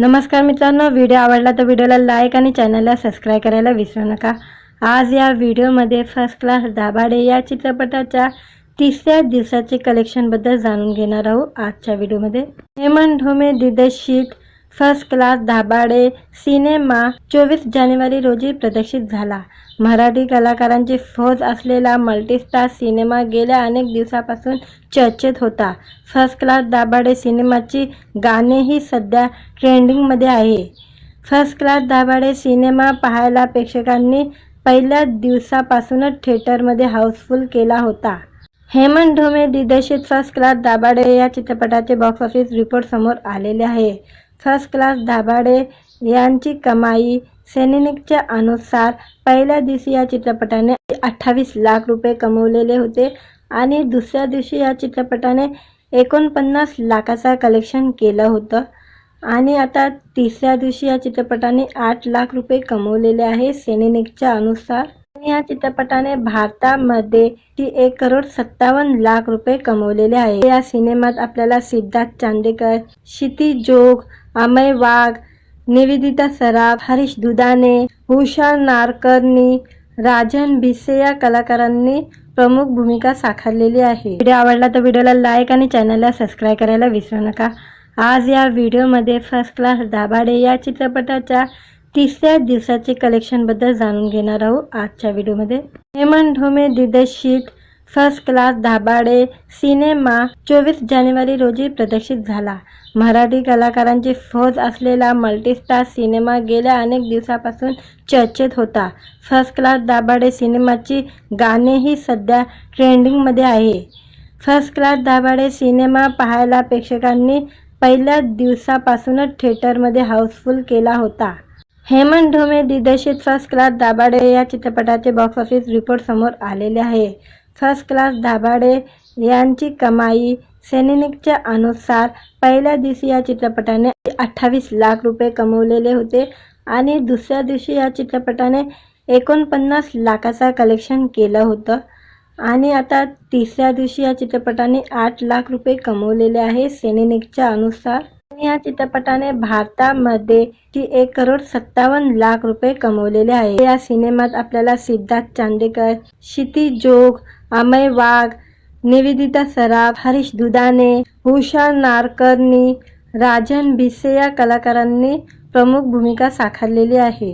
नमस्कार मित्रांनो व्हिडिओ आवडला तर व्हिडिओला लाईक आणि चॅनलला सबस्क्राईब करायला विसरू नका. आज या व्हिडिओमध्ये फर्स्ट क्लास दाभाडे या चित्रपटाच्या तिसऱ्या दिवसाचे कलेक्शनबद्दल जाणून घेणार आहोत आजच्या व्हिडिओमध्ये. हेमंत ढोमे दिग्दर्शित फर्स्ट क्लास धाबाडे सिनेमा चोवीस जानेवारी रोजी प्रदर्शित झाला. मराठी कलाकारांची फौज असलेला मल्टीस्टार सिनेमा गेल्या अनेक दिवसापासून चर्चेत होता. फर्स्ट क्लास दाभाडे सिनेमाची गाणेही सध्या ट्रेंडिंगमध्ये आहे. फर्स्ट क्लास दाभाडे सिनेमा पाहायला प्रेक्षकांनी पहिल्या दिवसापासूनच थिएटरमध्ये हाऊसफुल केला होता. हेमंत ढोमे दिग्दर्शित फर्स्ट क्लास दाभाडे या चित्रपटाचे बॉक्स ऑफिस रिपोर्ट समोर आलेले आहे. फर्स्ट क्लास दाभाडे यांची कमाई सेनेनिकच्या अनुसार पहिल्या दिवशी या चित्रपटाने अठ्ठावीस लाख रुपये कमवलेले होते आणि दुसऱ्या दिवशी या चित्रपटाने एकोणपन्नास लाखाचा कलेक्शन केलं होतं. आणि आता तिसऱ्या दिवशी या चित्रपटाने आठ लाख रुपये कमवलेले आहे सेनेनिकच्या अनुसार. या चित्रपटाने भारतामध्ये ती एक करोड सत्तावन्न लाख रुपये कमवलेले आहे. या सिनेमात आपल्याला सिद्धार्थ चांदेकर क्षिती जोग अमय वाघ निवेदिता सराफ हरीश दुधाने उषा नारकरनी राजन भिसे या कलाकारांनी प्रमुख भूमिका साकारलेली आहे. व्हिडिओ आवडला तर व्हिडिओला लाईक आणि चॅनलला सबस्क्राईब करायला विसरू नका. आज या व्हिडिओमध्ये फर्स्ट क्लास दाभाडे या चित्रपटाच्या तिसऱ्या दिवसाचे कलेक्शनबद्दल जाणून घेणार आहोत आजच्या व्हिडिओमध्ये. हेमंत ढोमे दिग्दर्शित फर्स्ट क्लास धाबाडे सिनेमा चोवीस जानेवारी रोजी प्रदर्शित झाला. मराठी कलाकारांची फौज असलेला मल्टीस्टार सिनेमा गेल्या अनेक दिवसापासून चर्चेत होता. फर्स्ट क्लास दाभाडे सिनेमाची गाणेही सध्या ट्रेंडिंगमध्ये आहे. फर्स्ट क्लास दाभाडे सिनेमा पाहायला प्रेक्षकांनी पहिल्या दिवसापासूनच थिएटरमध्ये हाऊसफुल केला होता. हेमंत ढोमे दिग्दर्शित फर्स्ट क्लास दाभाडे या चित्रपटाचे बॉक्स ऑफिस रिपोर्ट समोर आलेले आहे. फर्स्ट क्लास दाभाडे यांची कमाई सेनेनिकच्या अनुसार पहिल्या दिवशी या चित्रपटाने अठ्ठावीस लाख रुपये कमवलेले होते आणि दुसऱ्या दिवशी या चित्रपटाने एकोणपन्नास लाखाचा कलेक्शन केलं होतं. आणि आता तिसऱ्या दिवशी या चित्रपटाने आठ लाख रुपये कमवलेले आहे सेनेनिकच्या अनुसार. आणि या चित्रपटाने भारतामध्ये ती एक करोड सत्तावन्न लाख रुपये कमवलेले आहे. या सिनेमात आपल्याला सिद्धार्थ चांदेकर क्षिती जोग अमय वाघ निवेदिता सराफ हरीश दुदाने उषा नारकर्णी राजन भिसे या कलाकारांनी प्रमुख भूमिका साकारलेली आहे.